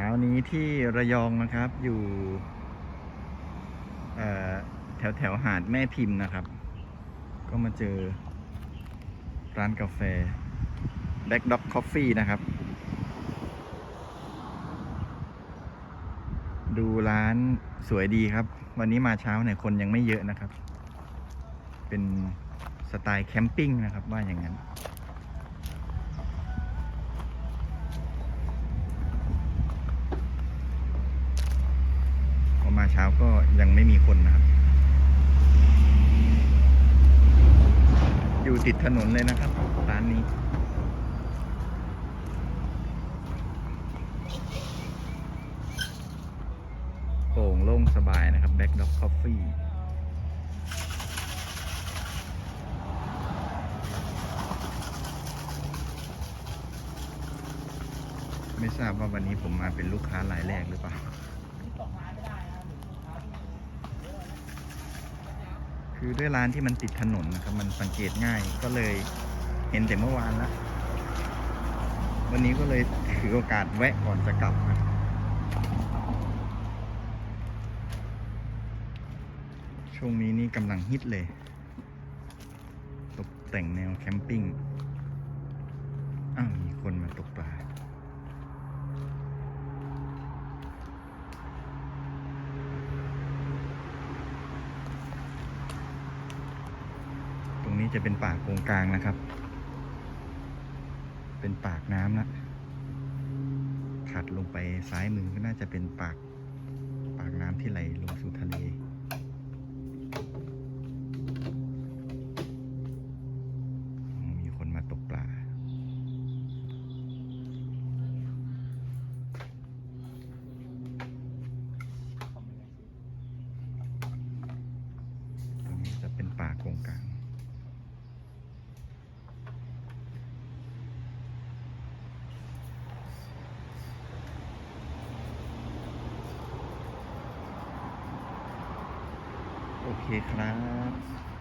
ช้านี้ที่ระยองนะครับอยู่แถวแถวหาดแม่พิมพ์นะครับ ก็มาเจอร้านกาแฟ Black Dog Coffee นะครับ ดูร้านสวยดีครับ วันนี้มาเช้าเนี่ยคนยังไม่เยอะนะครับ เป็นสไตล์แคมปิ้งนะครับว่าอย่างนั้น พอมา เช้าก็ยังไม่มีคนนะครับ อยู่ติดถนนเลยนะครับร้านนี้โปร่งโล่งสบายนะครับ Back Dog Coffee ไม่ทราบว่าวันนี้ผมมาเป็นลูกค้ารายแรกหรือเปล่า คือด้วยร้านที่มันติดถนนนะครับ มันสังเกตง่ายก็เลยเห็นแต่เมื่อวานแล้ววันนี้ก็เลยถือโอกาสแวะก่อนจะกลับนะช่วงนี้นี่กำลังฮิตเลย ตกแต่งแนวแคมปิ้ง อ้าว มีคนมาตกปลา นี้จะเป็นปากโกงกลางนะครับ เป็นปากน้ำนะถัดลงไปซ้ายมือก็น่าจะเป็นปากปากน้ำที่ไหลลง โอเคครับ